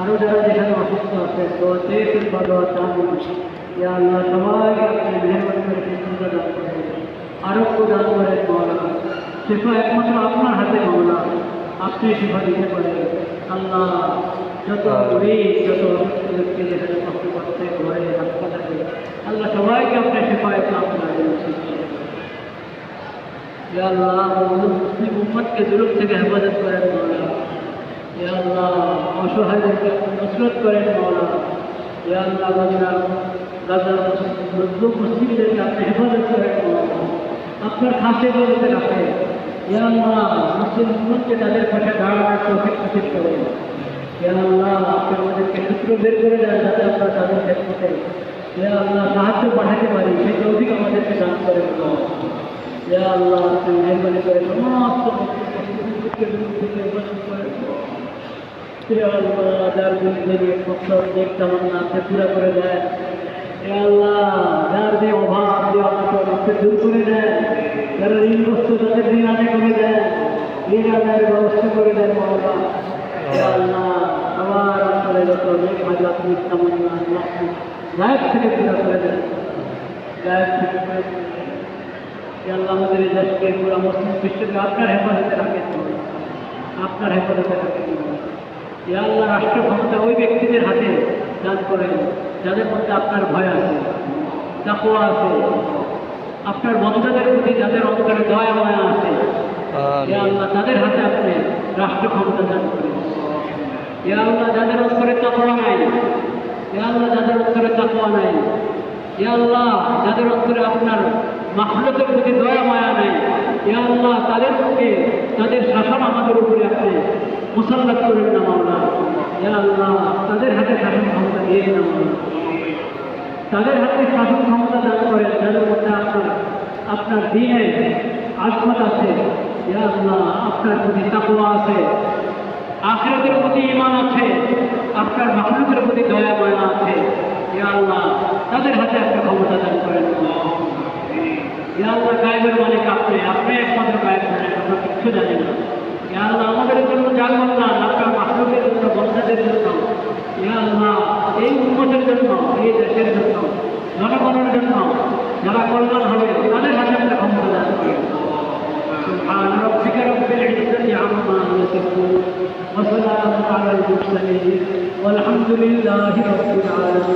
আরও যারা যেখানে অসুস্থ আছে তো চেয়েছেন বা দোয়া চান ইয়া আল্লাহ সবাইকে আপনি মেহরবানি করে সুস্থতা দান করেন। আরোগ্য দান করেন মৌলা শিফা একমাত্র আপনার হাতে মৌলা আপনি শিফা দিতে পারেন। আল্লাহ যত গরিব যত অসুস্থ ব্যক্তি যেখানে কষ্ট করতে ঘরে হাসপাতালে আল্লাহ সবাইকে আপনি শিফায় কাম করেন ইয়া আল্লাহ মুসলিম উম্মতকে জুলুম থেকে হেফাজত করেন আল্লাহ, অসহায়দেরকে নসরত করেন মৌলা ইয়া আল্লাহ গাজা গাজা মজলুম মুসলিমদেরকে আপনি হেফাজত করেন আপনার খাসে বলতে রাখেন ইয়া আল্লাহ, মুসলিম উম্মতকে তাদের পাশে দাঁড়ানোর তৌফিক নসিব করেন। ইয়া সাহায্য করে সমস্ত ইয়া আল্লাহ যার বিরুদ্ধে যে ফসল যে তামান্না আছে পুরা করে দেয়। ইয়া আল্লাহ, যার যে অভাব, যে অনটন আপনি দূর করে দেন যারা ঋণগ্রস্ত তাদের ঋণ আদায় করে দেন। ঋণ আদায়ের ব্যবস্থা দেন। দেন দেন আপনার হেফাজতে রাখেন। আপনার হেফাজতে রাখেন। আল্লাহ রাষ্ট্র ক্ষমতা ওই ব্যক্তিদের হাতে দান করেন যাদের মধ্যে আপনার ভয় আছে তাকুয়া আছে আপনার বন্ধুদের প্রতি যাদের অন্তরে দয়া মায়া আছে আল্লাহ তাদের হাতে আপনি রাষ্ট্র ক্ষমতা দান করেন। ইয়া আল্লাহ যাদের অন্তরে তাকুয়া নাই এ আল্লাহ যাদের অন্তরে তাকুয়া নাই ইয়া আল্লাহ যাদের অন্তরে আপনার মাহলতের প্রতি দয়া মায়া নাই ইয়া আল্লাহ তাদের প্রতি তাদের শাসন আমাদের উপরে আপনি মুসাল্লাত করেন না মাওলা ইয়া আল্লাহ, তাদের হাতে শাসন ক্ষমতা দিয়ে না তাদের হাতে শাসন ক্ষমতা দান করেন যাদের মধ্যে আপনার আপনার দিনে আসমত আছে, ইয়া আল্লাহ, আপনার প্রতি তাকওয়া আছে, আখিরাতের প্রতি ইমান আছে আপনার মাহলুকের প্রতি দয়া মায়া আছে ইয়া আল্লাহ তাদের হাতে একটা ক্ষমতা দান করেন ইয়া আল্লাহ গায়েবের মালিক আপনি আপনি একমাত্র গায়েব জানেন আমরা কিচ্ছু জানি না ইয়া আল্লাহ আমাদের জন্য জানবেন না আপনার মাহলুকের জন্য বন্ধাদের জন্য ইয়া আল্লাহ এই উন্মতের জন্য এই দেশের জন্য জনগণের জন্য যারা কল্যাণ হবে তাদের হাতে একটা ক্ষমতা দান করেন سبحان ربك رب العزة عما يصفون وسلام على المرسلين والحمد لله رب العالمين